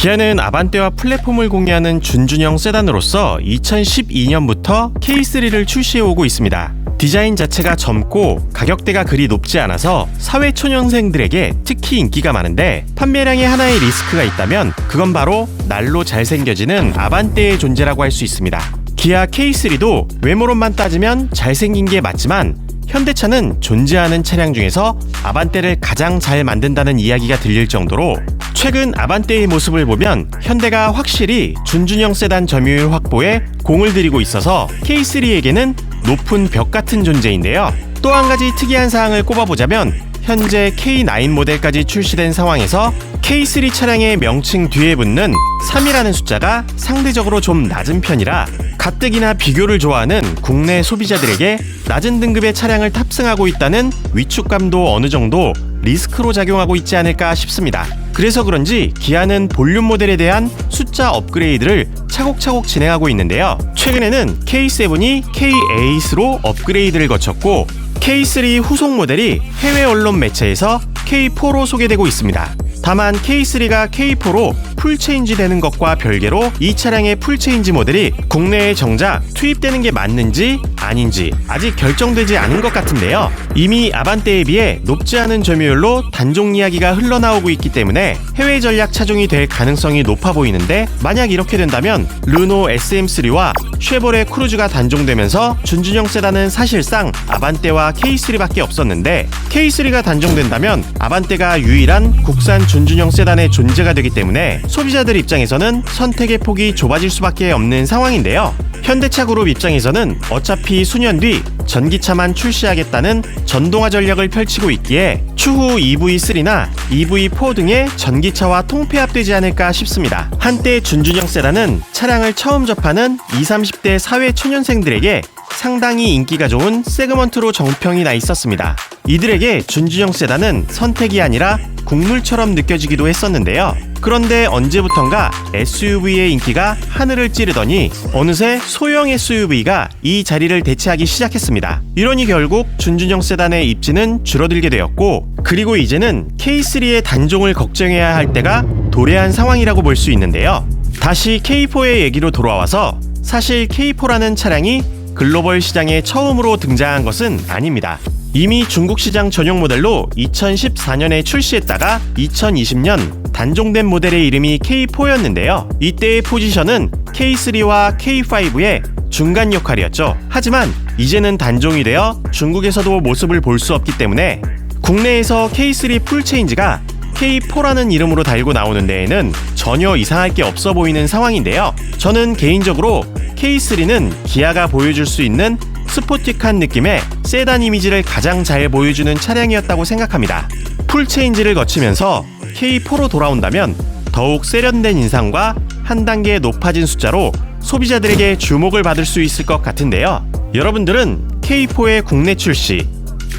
기아는 아반떼와 플랫폼을 공유하는 준준형 세단으로서 2012년부터 K3를 출시해오고 있습니다. 디자인 자체가 젊고 가격대가 그리 높지 않아서 사회 초년생들에게 특히 인기가 많은데 판매량에 하나의 리스크가 있다면 그건 바로 날로 잘생겨지는 아반떼의 존재라고 할 수 있습니다. 기아 K3도 외모론만 따지면 잘생긴 게 맞지만 현대차는 존재하는 차량 중에서 아반떼를 가장 잘 만든다는 이야기가 들릴 정도로 최근 아반떼의 모습을 보면 현대가 확실히 준준형 세단 점유율 확보에 공을 들이고 있어서 K3에게는 높은 벽 같은 존재인데요. 또 한 가지 특이한 사항을 꼽아보자면 현재 K9 모델까지 출시된 상황에서 K3 차량의 명칭 뒤에 붙는 3이라는 숫자가 상대적으로 좀 낮은 편이라 가뜩이나 비교를 좋아하는 국내 소비자들에게 낮은 등급의 차량을 탑승하고 있다는 위축감도 어느 정도 리스크로 작용하고 있지 않을까 싶습니다. 그래서 그런지 기아는 볼륨 모델에 대한 숫자 업그레이드를 차곡차곡 진행하고 있는데요. 최근에는 K7이 K8으로 업그레이드를 거쳤고 K3 후속 모델이 해외 언론 매체에서 K4로 소개되고 있습니다. 다만 K3가 K4로 풀체인지 되는 것과 별개로 이 차량의 풀체인지 모델이 국내에 정작 투입되는 게 맞는지 아닌지 아직 결정되지 않은 것 같은데요. 이미 아반떼에 비해 높지 않은 점유율로 단종 이야기가 흘러나오고 있기 때문에 해외 전략 차종이 될 가능성이 높아 보이는데 만약 이렇게 된다면 르노 SM3와 쉐보레 크루즈가 단종되면서 준준형 세단은 사실상 아반떼와 K3밖에 없었는데 K3가 단종된다면 아반떼가 유일한 국산 준준형 세단의 존재가 되기 때문에 소비자들 입장에서는 선택의 폭이 좁아질 수밖에 없는 상황인데요. 현대차 그룹 입장에서는 어차피 수년 뒤 전기차만 출시하겠다는 전동화 전략을 펼치고 있기에 추후 EV3나 EV4 등의 전기차와 통폐합되지 않을까 싶습니다. 한때 준준형 세단은 차량을 처음 접하는 20, 30대 사회 초년생들에게 상당히 인기가 좋은 세그먼트로 정평이 나 있었습니다. 이들에게 준준형 세단은 선택이 아니라 국물처럼 느껴지기도 했었는데요. 그런데 언제부턴가 SUV의 인기가 하늘을 찌르더니 어느새 소형 SUV가 이 자리를 대체하기 시작했습니다. 이러니 결국 준준형 세단의 입지는 줄어들게 되었고 그리고 이제는 K3의 단종을 걱정해야 할 때가 도래한 상황이라고 볼 수 있는데요. 다시 K4의 얘기로 돌아와서 사실 K4라는 차량이 글로벌 시장에 처음으로 등장한 것은 아닙니다. 이미 중국 시장 전용 모델로 2014년에 출시했다가 2020년 단종된 모델의 이름이 K4였는데요. 이때의 포지션은 K3와 K5의 중간 역할이었죠. 하지만 이제는 단종이 되어 중국에서도 모습을 볼 수 없기 때문에 국내에서 K3 풀체인지가 K4라는 이름으로 달고 나오는 데에는 전혀 이상할 게 없어 보이는 상황인데요. 저는 개인적으로 K3는 기아가 보여줄 수 있는 스포틱한 느낌의 세단 이미지를 가장 잘 보여주는 차량이었다고 생각합니다. 풀 체인지를 거치면서 K4로 돌아온다면 더욱 세련된 인상과 한 단계 높아진 숫자로 소비자들에게 주목을 받을 수 있을 것 같은데요. 여러분들은 K4의 국내 출시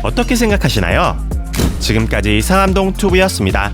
어떻게 생각하시나요? 지금까지 상암동 투브였습니다.